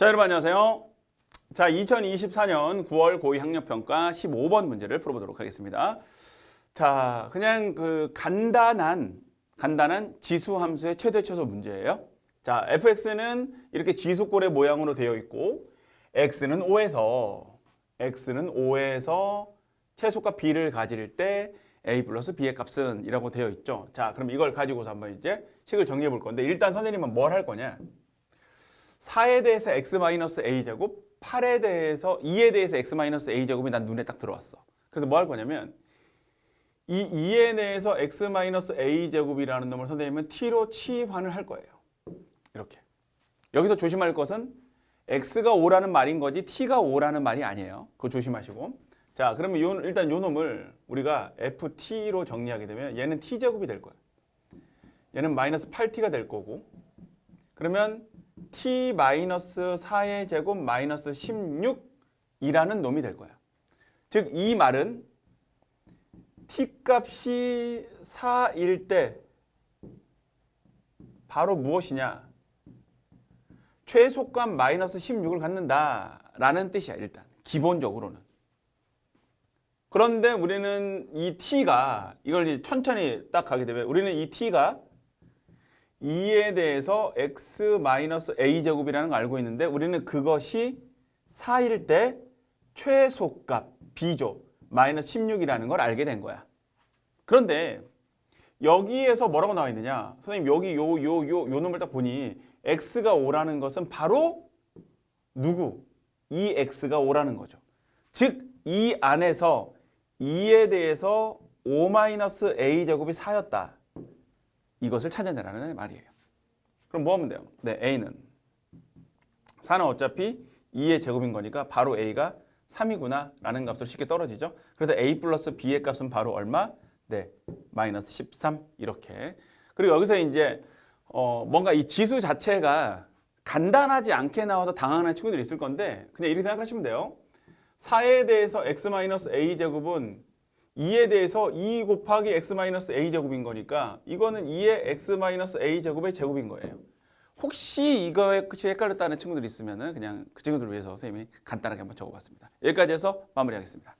자, 여러분 안녕하세요. 자, 2024년 9월 고2 학력 평가 15번 문제를 풀어보도록 하겠습니다. 자, 그냥 그 간단한 간단한 지수 함수의 최대 최소 문제예요. 자, fx는 이렇게 지수꼴의 모양으로 되어 있고 x는 5에서 x는 5에서 최소값 b를 가질 때 a 플러스 b의 값은 이라고 되어 있죠. 자, 그럼 이걸 가지고서 한번 이제 식을 정리해 볼 건데 일단 선생님은 뭘 할 거냐? 4에 대해서 x 마이너스 a 제곱, 8에 대해서 2에 대해서 x 마이너스 a 제곱이 난 눈에 딱 들어왔어. 그래서 뭐 할 거냐면 이 2에 대해서 x 마이너스 a 제곱이라는 놈을 선생님은 t로 치환을 할 거예요. 이렇게. 여기서 조심할 것은 x가 5라는 말인 거지 t가 5라는 말이 아니에요. 그거 조심하시고. 자, 그러면 요, 일단 요 놈을 우리가 ft로 정리하게 되면 얘는 t 제곱이 될 거예요. 얘는 마이너스 8t가 될 거고. 그러면 t 마이너스 4의 제곱 마이너스 16이라는 놈이 될 거야. 즉 이 말은 t 값이 4일 때 바로 무엇이냐? 최소값 마이너스 16을 갖는다라는 뜻이야 일단 기본적으로는. 그런데 우리는 이 t가 이걸 천천히 딱 가게 되면 우리는 이 t가 2에 대해서 x 마이너스 a 제곱이라는 걸 알고 있는데 우리는 그것이 4일 때 최소값 b죠 마이너스 16이라는 걸 알게 된 거야. 그런데 여기에서 뭐라고 나와 있느냐? 선생님 여기 요 요 요 요 놈을 딱 보니 x가 5라는 것은 바로 누구? 이 x가 5라는 거죠. 즉 이 안에서 2에 대해서 5 마이너스 a 제곱이 4였다. 이것을 찾아내라는 말이에요. 그럼 뭐 하면 돼요? 네, a는 4는 어차피 2의 제곱인 거니까 바로 a가 3이구나 라는 값으로 쉽게 떨어지죠. 그래서 a 플러스 b의 값은 바로 얼마? 네, 마이너스 13 이렇게. 그리고 여기서 이제 어, 뭔가 이 지수 자체가 간단하지 않게 나와서 당황하는 친구들이 있을 건데 그냥 이렇게 생각하시면 돼요. 4에 대해서 x 마이너스 a 제곱은 2에 대해서 2 곱하기 x 마이너스 a 제곱인 거니까 이거는 2의 x 마이너스 a 제곱의 제곱인 거예요. 혹시 이거에 끝이 헷갈렸다는 친구들이 있으면은 그냥 그 친구들을 위해서 선생님이 간단하게 한번 적어봤습니다. 여기까지 해서 마무리하겠습니다.